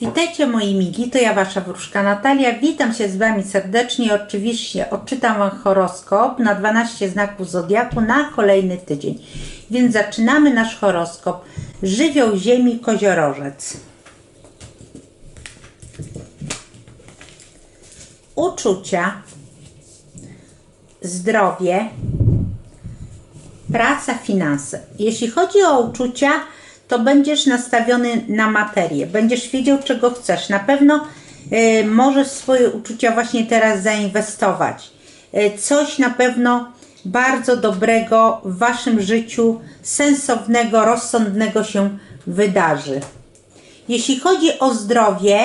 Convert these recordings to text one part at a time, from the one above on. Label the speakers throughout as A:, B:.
A: Witajcie moi mili, to ja Wasza wróżka Natalia. Witam się z Wami serdecznie. Oczywiście odczytam Wam horoskop na 12 znaków Zodiaku na kolejny tydzień. Więc zaczynamy nasz horoskop. Żywioł Ziemi Koziorożec. Uczucia, zdrowie, praca, finanse. Jeśli chodzi o uczucia, to będziesz nastawiony na materię, będziesz wiedział, czego chcesz. Na pewno y, możesz swoje uczucia właśnie teraz zainwestować. Y, coś na pewno bardzo dobrego w waszym życiu, sensownego, rozsądnego się wydarzy. Jeśli chodzi o zdrowie,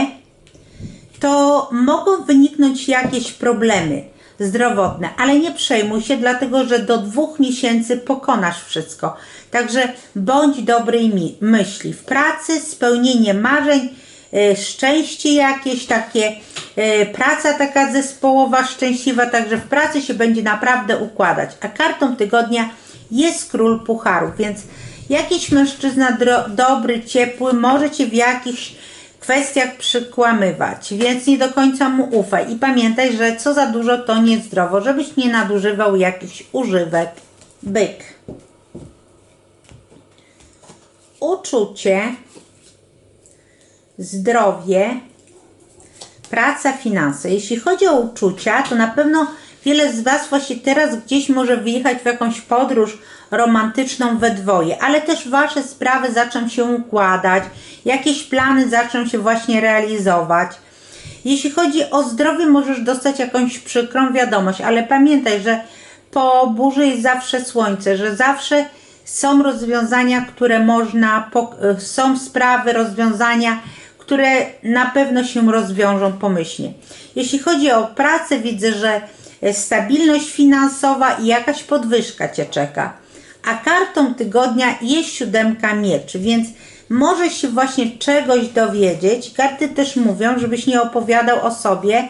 A: to mogą wyniknąć jakieś problemy zdrowotne, ale nie przejmuj się, dlatego że do dwóch miesięcy pokonasz wszystko. Także bądź dobrej mi- myśli. W pracy spełnienie marzeń, e, szczęście jakieś takie, e, praca taka zespołowa, szczęśliwa, także w pracy się będzie naprawdę układać. A kartą tygodnia jest król pucharów, więc jakiś mężczyzna dobry, ciepły może cię w jakichś kwestiach przykłamywać, więc nie do końca mu ufaj. I pamiętaj, że co za dużo to niezdrowo, żebyś nie nadużywał jakichś używek. Byk. Uczucie, zdrowie, praca, finanse. Jeśli chodzi o uczucia, to na pewno wiele z Was właśnie teraz gdzieś może wyjechać w jakąś podróż romantyczną we dwoje, ale też Wasze sprawy zaczną się układać, jakieś plany zaczną się właśnie realizować. Jeśli chodzi o zdrowie, możesz dostać jakąś przykrą wiadomość, ale pamiętaj, że po burzy jest zawsze słońce, że zawsze są rozwiązania, które można, są sprawy, rozwiązania, które na pewno się rozwiążą pomyślnie. Jeśli chodzi o pracę, widzę, że stabilność finansowa i jakaś podwyżka Cię czeka. A kartą tygodnia jest siódemka mieczy, więc możesz się właśnie czegoś dowiedzieć. Karty też mówią, żebyś nie opowiadał o sobie,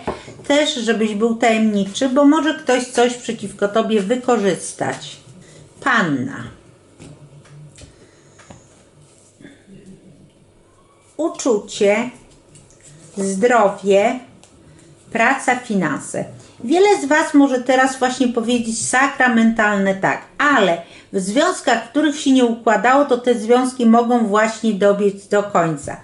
A: też żebyś był tajemniczy, bo może ktoś coś przeciwko Tobie wykorzystać. Panna. Uczucie, zdrowie, praca, finanse. Wiele z Was może teraz właśnie powiedzieć sakramentalne tak, ale w związkach, w których się nie układało, to te związki mogą właśnie dobiec do końca.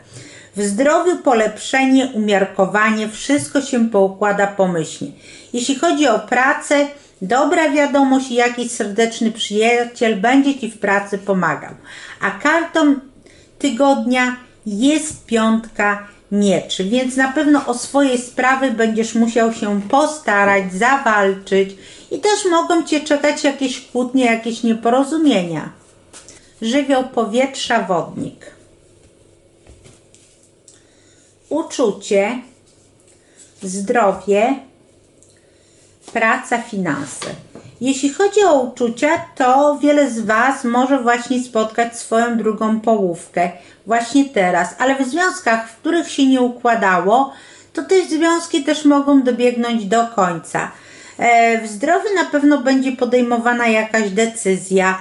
A: W zdrowiu polepszenie, umiarkowanie, wszystko się poukłada pomyślnie. Jeśli chodzi o pracę, dobra wiadomość i jakiś serdeczny przyjaciel będzie Ci w pracy pomagał. A kartą tygodnia jest piątka mieczy, więc na pewno o swoje sprawy będziesz musiał się postarać, zawalczyć i też mogą Cię czekać jakieś kłótnie, jakieś nieporozumienia. Żywioł powietrza, wodnik. Uczucie, zdrowie, praca, finanse. Jeśli chodzi o uczucia, to wiele z Was może właśnie spotkać swoją drugą połówkę właśnie teraz, ale w związkach, w których się nie układało, to te związki też mogą dobiegnąć do końca. E, W zdrowiu na pewno będzie podejmowana jakaś decyzja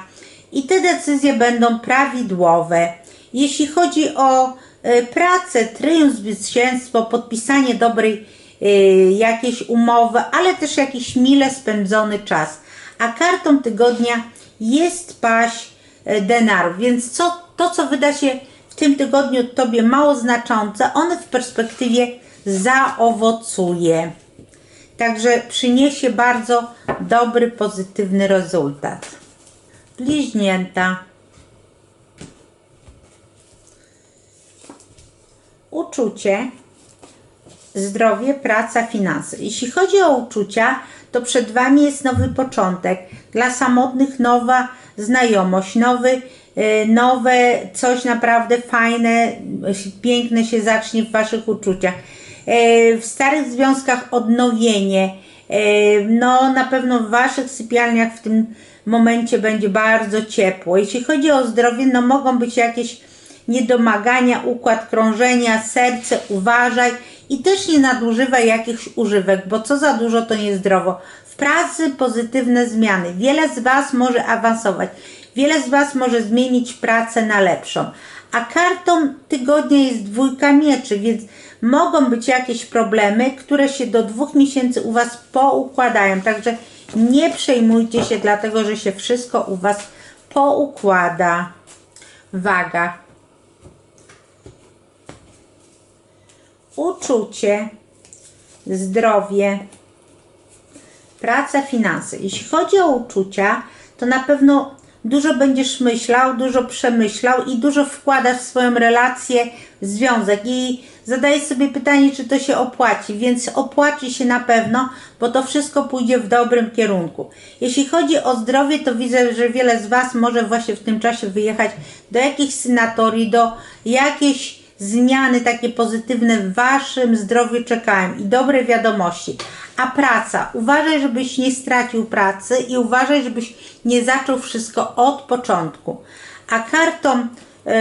A: i te decyzje będą prawidłowe. Jeśli chodzi o e, pracę, triumf, zwycięstwo, podpisanie dobrej y, jakiejś umowy, ale też jakiś mile spędzony czas. A kartą tygodnia jest paść y, denarów, więc co, to, co wyda się w tym tygodniu Tobie mało znaczące, one w perspektywie zaowocuje. Także przyniesie bardzo dobry, pozytywny rezultat. Bliźnięta. Uczucie zdrowie, praca, finanse. Jeśli chodzi o uczucia, to przed Wami jest nowy początek. Dla samotnych nowa znajomość, nowy, y, nowe, coś naprawdę fajne, y, piękne się zacznie w Waszych uczuciach. Y, W starych związkach odnowienie. No, na pewno w Waszych sypialniach w tym momencie będzie bardzo ciepło. Jeśli chodzi o zdrowie, no mogą być jakieś niedomagania, układ krążenia, serce, uważaj i też nie nadużywaj jakichś używek, bo co za dużo to niezdrowo. W pracy pozytywne zmiany. Wiele z Was może awansować, wiele z Was może zmienić pracę na lepszą. A kartą tygodnia jest dwójka mieczy, więc mogą być jakieś problemy, które się do dwóch miesięcy u Was poukładają. Także nie przejmujcie się, dlatego że się wszystko u Was poukłada. Waga. Uczucie, zdrowie, praca, finanse. Jeśli chodzi o uczucia, to na pewno dużo będziesz myślał, dużo przemyślał i dużo wkładasz w swoją relację, w związek i zadajesz sobie pytanie, czy to się opłaci, więc opłaci się na pewno, bo to wszystko pójdzie w dobrym kierunku. Jeśli chodzi o zdrowie, to widzę, że wiele z Was może właśnie w tym czasie wyjechać do jakichś synatorii, do jakiejś zmiany takie pozytywne w Waszym zdrowiu czekają i dobre wiadomości. A praca, uważaj, żebyś nie stracił pracy i uważaj, żebyś nie zaczął wszystko od początku. A kartą yy,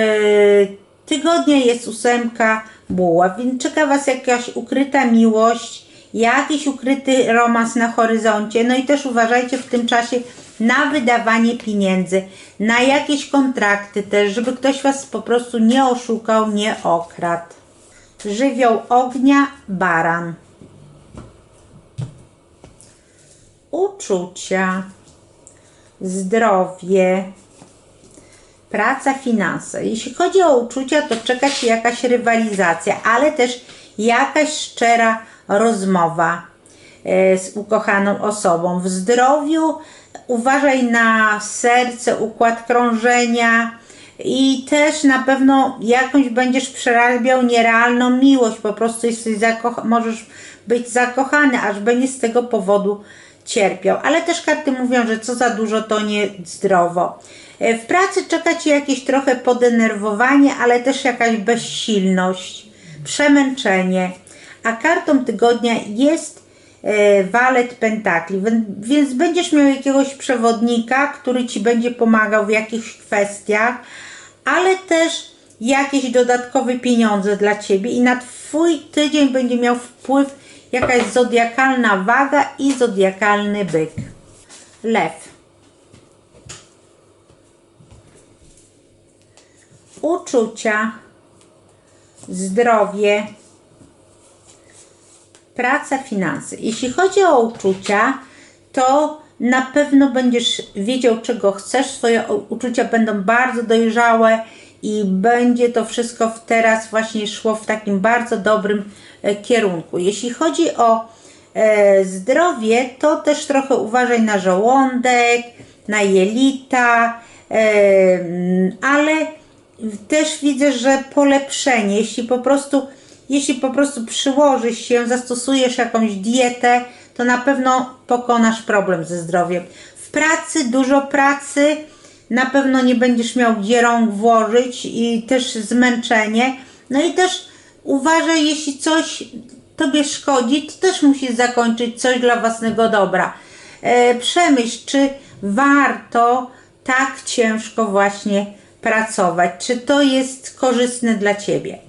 A: tygodnia jest ósemka buła, więc czeka Was jakaś ukryta miłość, jakiś ukryty romans na horyzoncie. No i też uważajcie w tym czasie na wydawanie pieniędzy, na jakieś kontrakty też, żeby ktoś Was po prostu nie oszukał, nie okradł. Żywioł ognia, baran. Uczucia, zdrowie, praca, finanse. Jeśli chodzi o uczucia, to czeka Cię jakaś rywalizacja, ale też jakaś szczera rozmowa e, z ukochaną osobą. W zdrowiu uważaj na serce, układ krążenia i też na pewno jakąś będziesz przerabiał nierealną miłość. Po prostu jesteś możesz być zakochany, aż będziesz z tego powodu cierpiał. Ale też karty mówią, że co za dużo to niezdrowo. E, W pracy czeka Ci jakieś trochę podenerwowanie, ale też jakaś bezsilność, przemęczenie. A kartą tygodnia jest walet pentakli, więc będziesz miał jakiegoś przewodnika, który Ci będzie pomagał w jakichś kwestiach, ale też jakieś dodatkowe pieniądze dla Ciebie i na Twój tydzień będzie miał wpływ jakaś zodiakalna waga i zodiakalny byk. Lew. Uczucia, zdrowie, praca, finanse. Jeśli chodzi o uczucia, to na pewno będziesz wiedział, czego chcesz. Swoje uczucia będą bardzo dojrzałe i będzie to wszystko teraz właśnie szło w takim bardzo dobrym e, kierunku. Jeśli chodzi o e, zdrowie, to też trochę uważaj na żołądek, na jelita, e, mm, ale też widzę, że polepszenie, jeśli po prostu, jeśli po prostu przyłożysz się, zastosujesz jakąś dietę, to na pewno pokonasz problem ze zdrowiem. W pracy dużo pracy, na pewno nie będziesz miał gdzie rąk włożyć i też zmęczenie. No i też uważaj, jeśli coś tobie szkodzi, to też musisz zakończyć coś dla własnego dobra. E, przemyśl, czy warto tak ciężko właśnie pracować, czy to jest korzystne dla ciebie.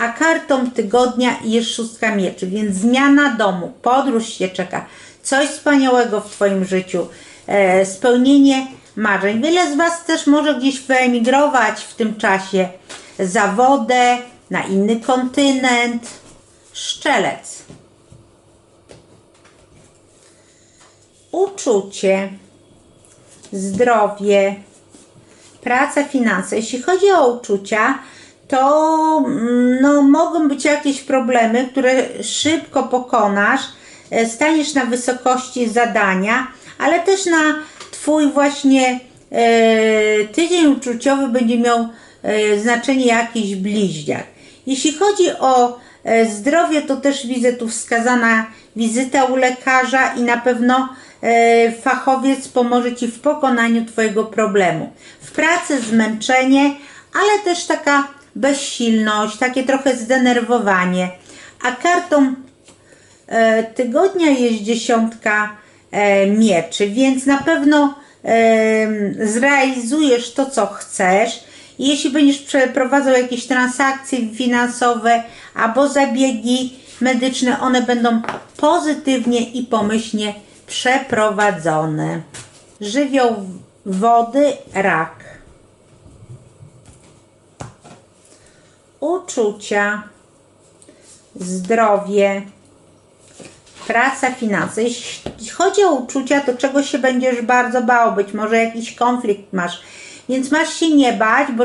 A: A kartą tygodnia jest szóstka mieczy, więc zmiana domu, podróż się czeka, coś wspaniałego w Twoim życiu, e, spełnienie marzeń. Wiele z Was też może gdzieś wyemigrować w tym czasie za wodę, na inny kontynent. Szczelec. Uczucie, zdrowie, praca, finanse. Jeśli chodzi o uczucia, to mm, no, mogą być jakieś problemy, które szybko pokonasz, e, staniesz na wysokości zadania, ale też na Twój właśnie e, tydzień uczuciowy będzie miał e, znaczenie jakiś bliźniak. Jeśli chodzi o e, zdrowie, to też widzę tu wskazana wizyta u lekarza i na pewno e, fachowiec pomoże Ci w pokonaniu Twojego problemu. W pracy zmęczenie, ale też taka bezsilność, takie trochę zdenerwowanie. A kartą e, tygodnia jest dziesiątka e, mieczy, więc na pewno e, zrealizujesz to, co chcesz. Jeśli będziesz przeprowadzał jakieś transakcje finansowe albo zabiegi medyczne, one będą pozytywnie i pomyślnie przeprowadzone. Żywioł wody, rak. Uczucia, zdrowie, praca, finanse. Jeśli chodzi o uczucia, to czego się będziesz bardzo bał? Być może jakiś konflikt masz, więc masz się nie bać, bo,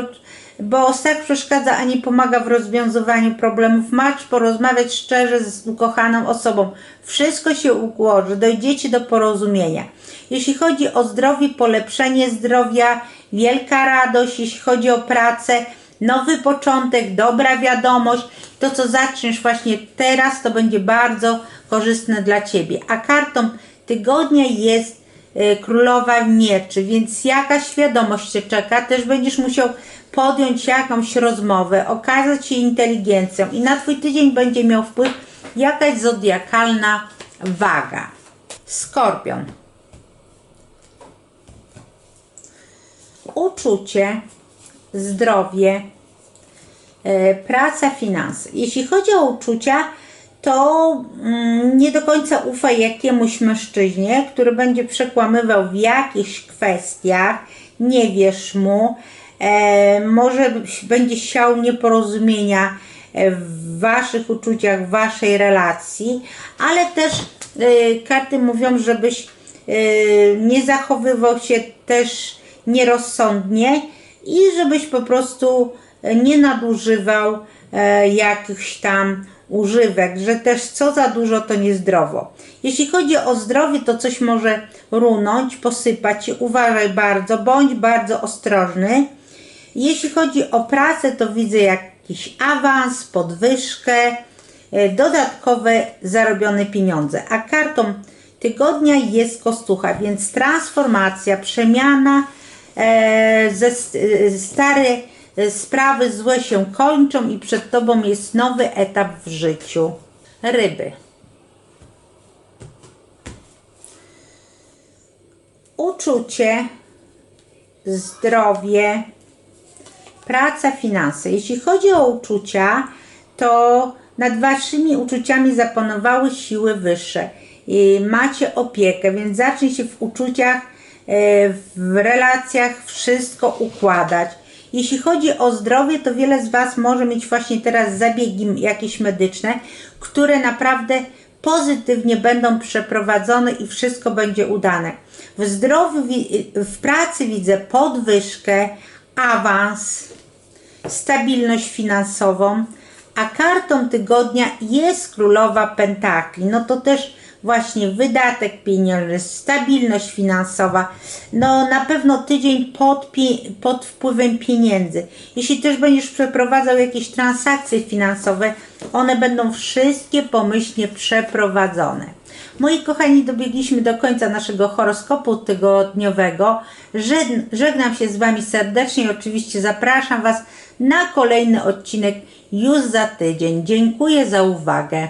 A: bo strach przeszkadza, a nie pomaga w rozwiązywaniu problemów. Masz porozmawiać szczerze z ukochaną osobą. Wszystko się ułoży, dojdziecie do porozumienia. Jeśli chodzi o zdrowie, polepszenie zdrowia, wielka radość, jeśli chodzi o pracę, nowy początek, dobra wiadomość, to co zaczniesz właśnie teraz, to będzie bardzo korzystne dla Ciebie. A kartą tygodnia jest e, Królowa Mieczy, więc jakaś świadomość Cię czeka, też będziesz musiał podjąć jakąś rozmowę, okazać się inteligencją i na Twój tydzień będzie miał wpływ jakaś zodiakalna waga. Skorpion. Uczucie, zdrowie, e, praca, finanse. Jeśli chodzi o uczucia, to mm, nie do końca ufaj jakiemuś mężczyźnie, który będzie przekłamywał w jakichś kwestiach, nie wierz mu, e, może będzie siał nieporozumienia e, w waszych uczuciach, w waszej relacji, ale też karty mówią, żebyś nie zachowywał się też nierozsądnie i żebyś po prostu nie nadużywał e, jakichś tam używek, że też co za dużo to niezdrowo. Jeśli chodzi o zdrowie, to coś może runąć, posypać. Uważaj bardzo, bądź bardzo ostrożny. Jeśli chodzi o pracę, to widzę jakiś awans, podwyżkę, e, dodatkowe zarobione pieniądze. A kartą tygodnia jest kostucha, więc transformacja, przemiana, e, ze st- e, stare e, sprawy złe się kończą i przed Tobą jest nowy etap w życiu. Ryby. Uczucie, zdrowie, praca, finanse. Jeśli chodzi o uczucia, to nad waszymi uczuciami zapanowały siły wyższe. I macie opiekę, więc zacznij się w uczuciach, e, w relacjach wszystko układać. Jeśli chodzi o zdrowie, to wiele z Was może mieć właśnie teraz zabiegi jakieś medyczne, które naprawdę pozytywnie będą przeprowadzone i wszystko będzie udane. W zdrowiu, wi- w pracy widzę podwyżkę, awans, stabilność finansową, a kartą tygodnia jest królowa pentakli. No to też właśnie wydatek pieniężny, stabilność finansowa. No na pewno tydzień pod, pod wpływem pieniędzy. Jeśli też będziesz przeprowadzał jakieś transakcje finansowe, one będą wszystkie pomyślnie przeprowadzone. Moi kochani, dobiegliśmy do końca naszego horoskopu tygodniowego. Żegn- Żegnam się z Wami serdecznie i oczywiście zapraszam Was na kolejny odcinek już za tydzień. Dziękuję za uwagę.